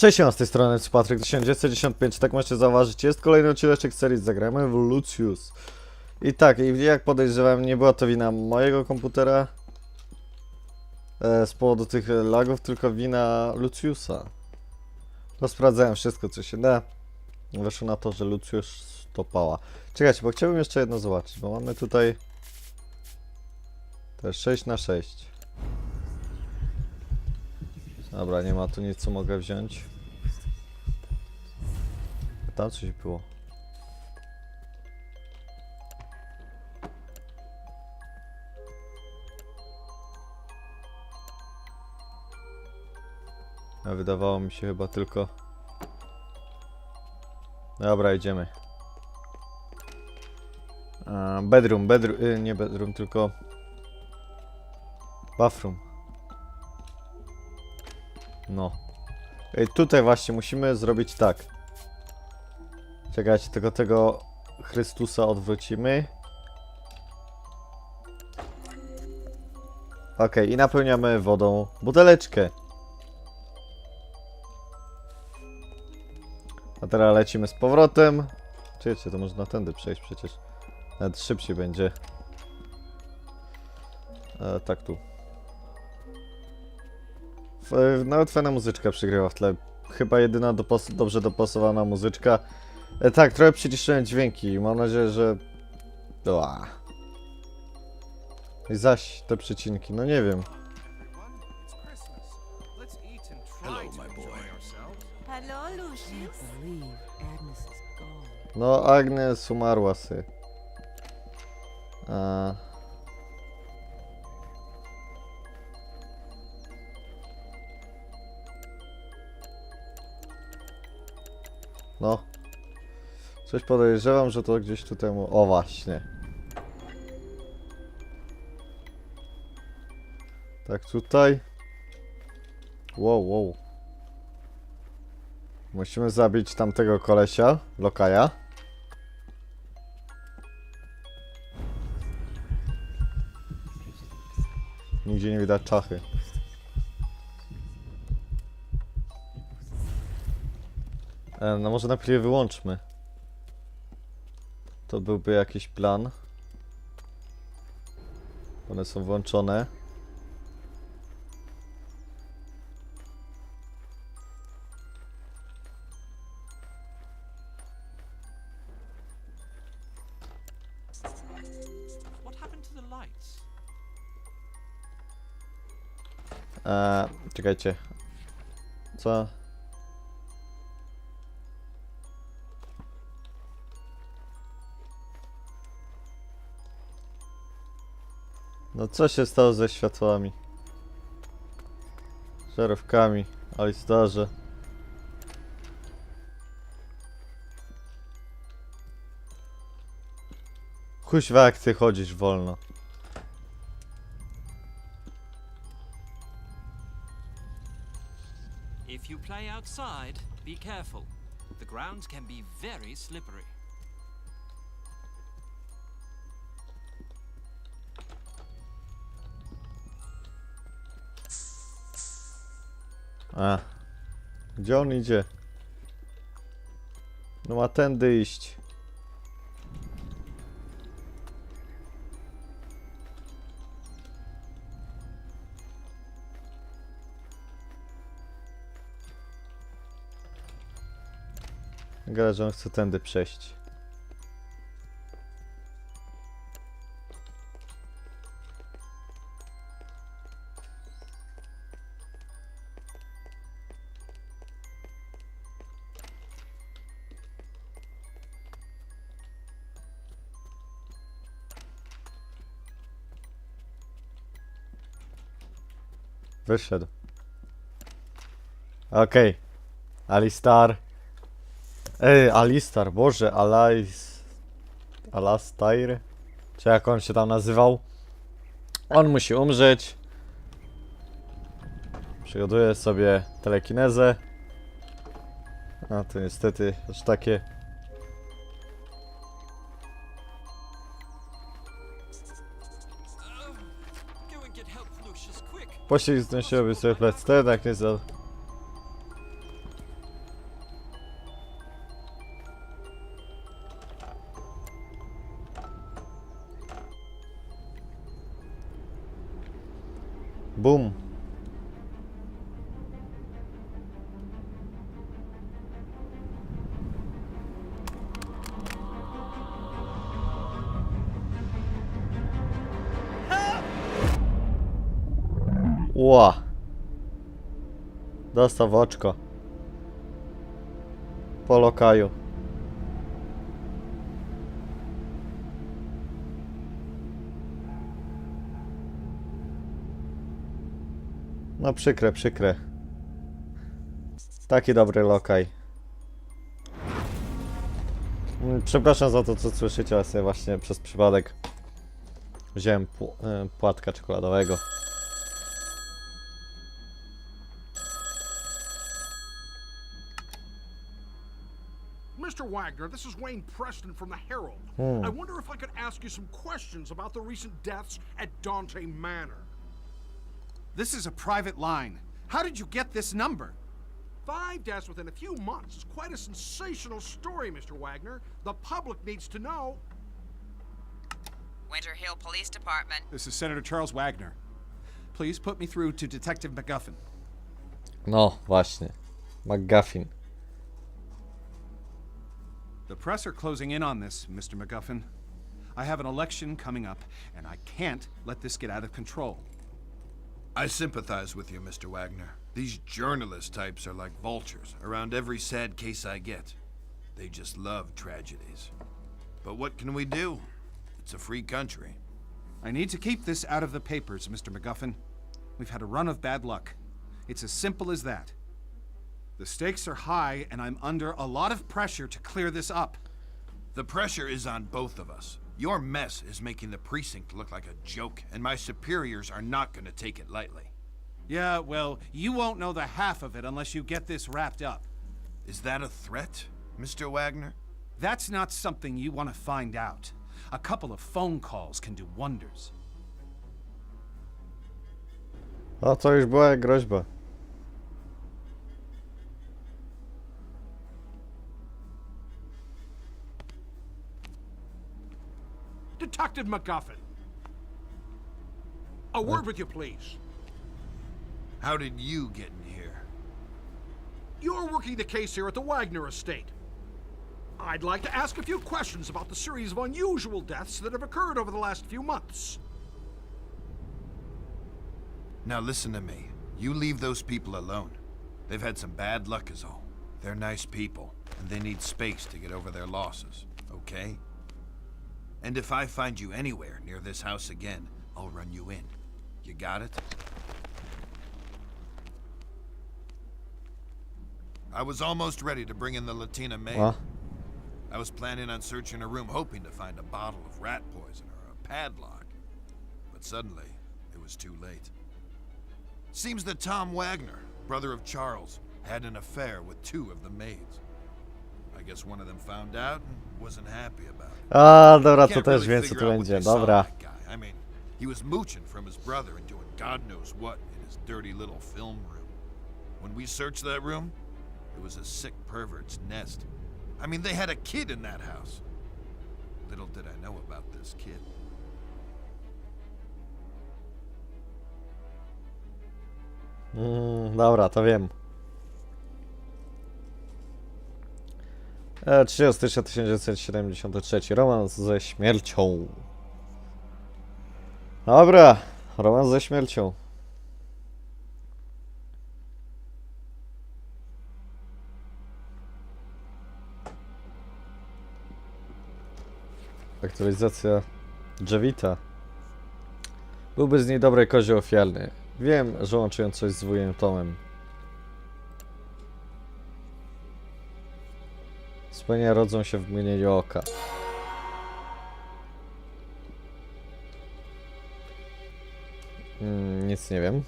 Cześć, ja z tej strony jest Patryk 1995, tak możecie zauważyć, jest kolejny odcinek serii Zagrajmy w Lucius. I tak, i jak podejrzewam, nie była to wina mojego komputera e, z powodu tych lagów, tylko wina Luciusa. Rozprawdzałem wszystko, co się da. Wyszło na to, że Lucius stopała. Czekajcie, bo chciałbym jeszcze jedno zobaczyć, bo mamy tutaj też 6 na 6 Dobra, nie ma tu nic, co mogę wziąć. Tam coś było. A wydawało mi się chyba tylko... Dobra, idziemy. Bedroom, bedroom, y, nie bedroom, tylko... Bathroom. No. Tutaj właśnie musimy zrobić tak. Czekajcie, tylko tego Chrystusa odwrócimy. Okej, i napełniamy wodą buteleczkę. A teraz lecimy z powrotem. Czekajcie, to można tędy przejść przecież. Nawet szybciej będzie. E, tak tu. Nawet fajna muzyczka przygrywa w tle. Chyba jedyna dopos- dobrze dopasowana muzyczka. E, tak, trochę przyciszyłem dźwięki. Mam nadzieję, że... Ła. I zaś te przecinki, no nie wiem. Hello, Lucius. No, Agnes umarła sy. A... No. Coś podejrzewam, że to gdzieś tutaj mu... O właśnie. Tak tutaj. Wow, wow. Musimy zabić tamtego kolesia, lokaja. Nigdzie nie widać czachy. E, no może najpierw je wyłączmy. To byłby jakiś plan. One są włączone. What happened to the lights? E, czekajcie. Co? No co się stało ze światłami? Żarówkami, Alistarze. Kuźwa jak ty chodzisz wolno. If you play outside, be careful. The grounds can be very slippery. A. Gdzie on idzie? No ma tędy iść. Gra, że on chce tędy przejść. Wyszedł. Okej. Alistar. Ej, Alistar, boże, Alais... Alastair? Czy jak on się tam nazywał? On musi umrzeć. Przygotuję sobie telekinezę. A to niestety aż takie... Pościg zdążyłoby sobie plec. To jednak nie zal. Boom. Ła. Dostał w oczko. Po lokaju. No przykre, przykre. Taki dobry lokaj. Przepraszam za to, co słyszycie, ale sobie właśnie przez przypadek wziąłem e, płatka czekoladowego. Wagner, this is Wayne Preston from the Herald. Hmm. I wonder if I could ask you some questions about the recent deaths at Dante Manor. This is a private line. How did you get this number? Five deaths within a few months is quite a sensational story, Mr. Wagner. The public needs to know. Winter Hill Police Department. This is Senator Charles Wagner. Please put me through to Detective McGuffin. No, właśnie. McGuffin. The press are closing in on this, Mr. McGuffin. I have an election coming up, and I can't let this get out of control. I sympathize with you, Mr. Wagner. These journalist types are like vultures around every sad case I get. They just love tragedies. But what can we do? It's a free country. I need to keep this out of the papers, Mr. McGuffin. We've had a run of bad luck. It's as simple as that. The stakes are high, and I'm under a lot of pressure to clear this up. The pressure is on both of us. Your mess is making the precinct look like a joke, and my superiors are not going to take it lightly. Yeah, well, you won't know the half of it unless you get this wrapped up. Is that a threat, Mr. Wagner? That's not something you want to find out. A couple of phone calls can do wonders. O, to już była groźba. Detective McGuffin. A word with you, please. How did you get in here? You're working the case here at the Wagner estate. I'd like to ask a few questions about the series of unusual deaths that have occurred over the last few months. Now listen to me. You leave those people alone. They've had some bad luck is all. They're nice people, and they need space to get over their losses, okay? And if I find you anywhere near this house again, I'll run you in. You got it? I was almost ready to bring in the Latina maid. I was planning on searching her room, hoping to find a bottle of rat poison or a padlock. But suddenly, it was too late. Seems that Tom Wagner, brother of Charles, had an affair with two of the maids. I guess one of them found out and wasn't happy about it. A, dobra, to też wiem, co tu będzie. they saw in Dobra. I mean, he was mooching from his brother and doing God knows what in his dirty little film room. When we searched that room, it was a sick pervert's nest. I mean, they had a kid in that house. Little did I know about this kid. Mm, dobra, to wiem. E, 3 stycznia 1973. Romans ze śmiercią. Dobra, romans ze śmiercią. Aktualizacja Jevita. Byłby z niej dobry kozioł ofiarny. Wiem, że łączyłem coś z wujem Tomem. Wspomnienia rodzą się w mgnieniu oka. Mm, nic nie wiem.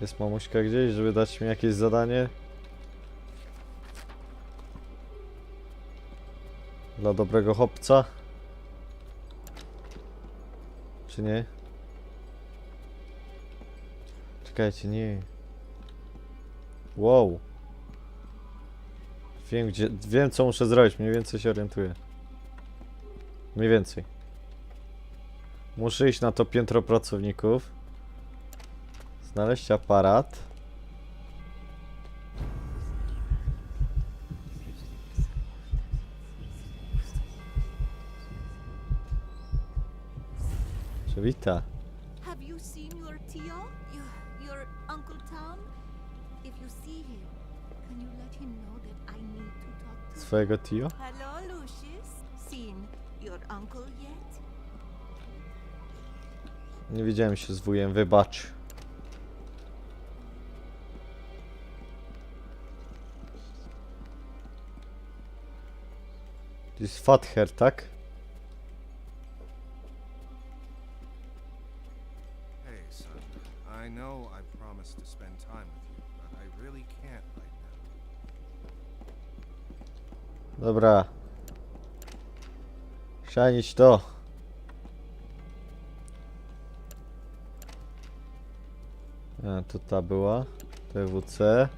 Jest mamuśka gdzieś, żeby dać mi jakieś zadanie? Dla dobrego chłopca? Czy nie? Czekajcie, nie. Wow. Wiem gdzie, wiem co muszę zrobić, mniej więcej się orientuję. Mniej więcej. Muszę iść na to piętro pracowników. Znaleźć aparat. Przywita. Have you seen your Tio? Your, your Uncle Tom? If you see him, Swojego tio? Hello, Lucius. Seen your uncle yet? Nie widziałem się z wujem, wybacz. To jest Father, tak? Dobra. Szanić to. A, to ta była. PWC.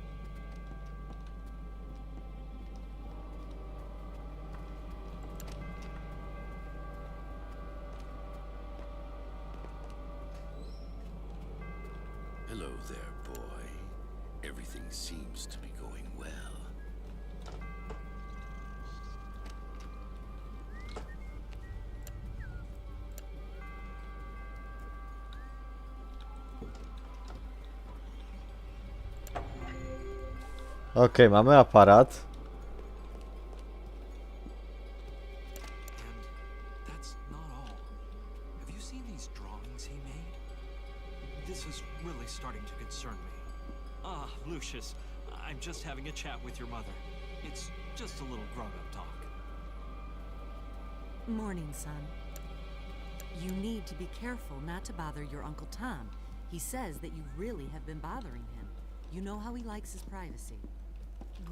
Hello there, boy. Everything seems to be going well. Okej, mamy aparat. And that's not all. Have you seen these drawings he made? This is really starting to concern me. Ah, Lucius, I'm just having a chat with your mother. It's just a little grown-up talk. Morning, son. You need to be careful not to bother your Uncle Tom. He says that you really have been bothering him. You know how he likes his privacy.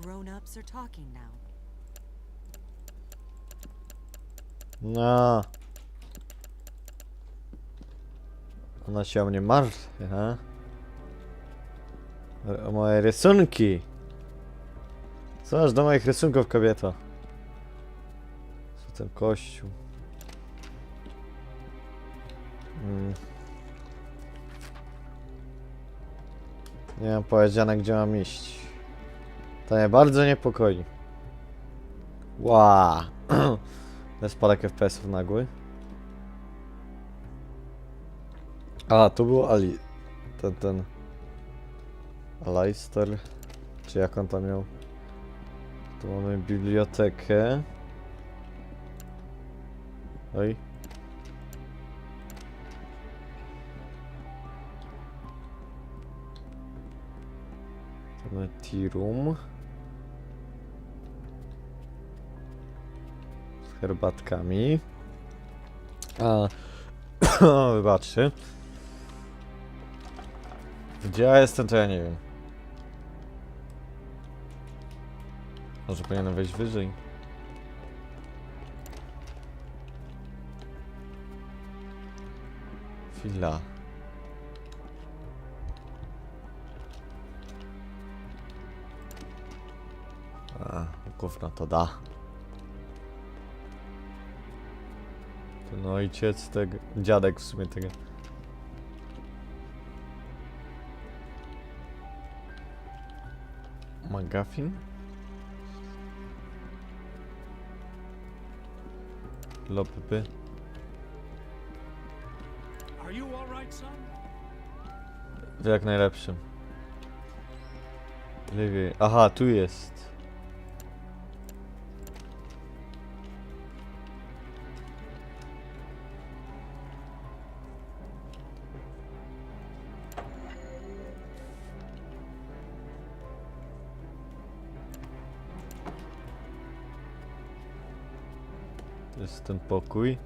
Grown ups are talking now. No. Ona się o mnie martwi, ha? O moje rysunki. Co masz do moich rysunków, kobieto? Co ten kościół? Mm. Nie mam powiedziane, gdzie mam iść. To mnie bardzo niepokoi. Ła. Wow. Spadek FPS-ów nagły. A, tu był Ali. Ten, ten. Alistair. Czy jak on tam miał? Tu mamy bibliotekę. Oj. Mamy tea room. Herbatkami. A. Wybaczcie. Gdzie ja jestem, to ja nie wiem. Może powinienem wejść wyżej. Chwila. A, gówno to da. Ten ojciec tego, dziadek w sumie tego. McGuffin? Lopy. W jak najlepszym. Lepiej. Aha, tu jest. Jest ten pokój.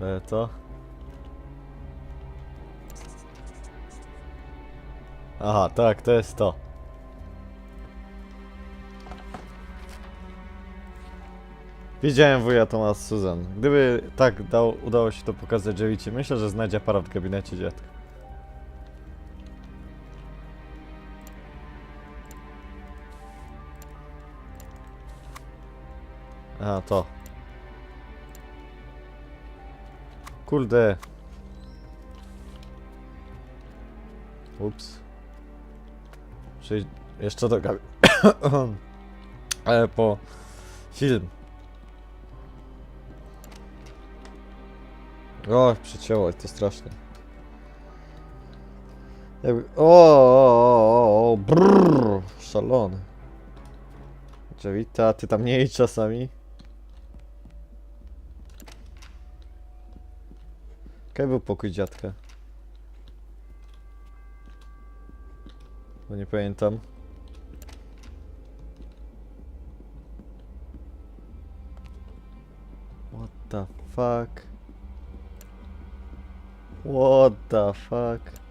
E, to. Aha, tak, to jest to. Widziałem wuja Thomas Susan. Gdyby tak dał, udało się to pokazać Jevicie, myślę, że znajdzie aparat w gabinecie dziadka. Aha, to. Kurde. Ups. Jeszcze do gabi. Ale po film. O, przycięło to strasznie. Jakby... O, o, o, o, brrr, ty tam nie czasami. Jaki był pokój dziadka? Bo nie pamiętam. What the fuck? What the fuck?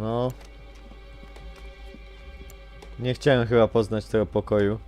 No. Nie chciałem chyba poznać tego pokoju.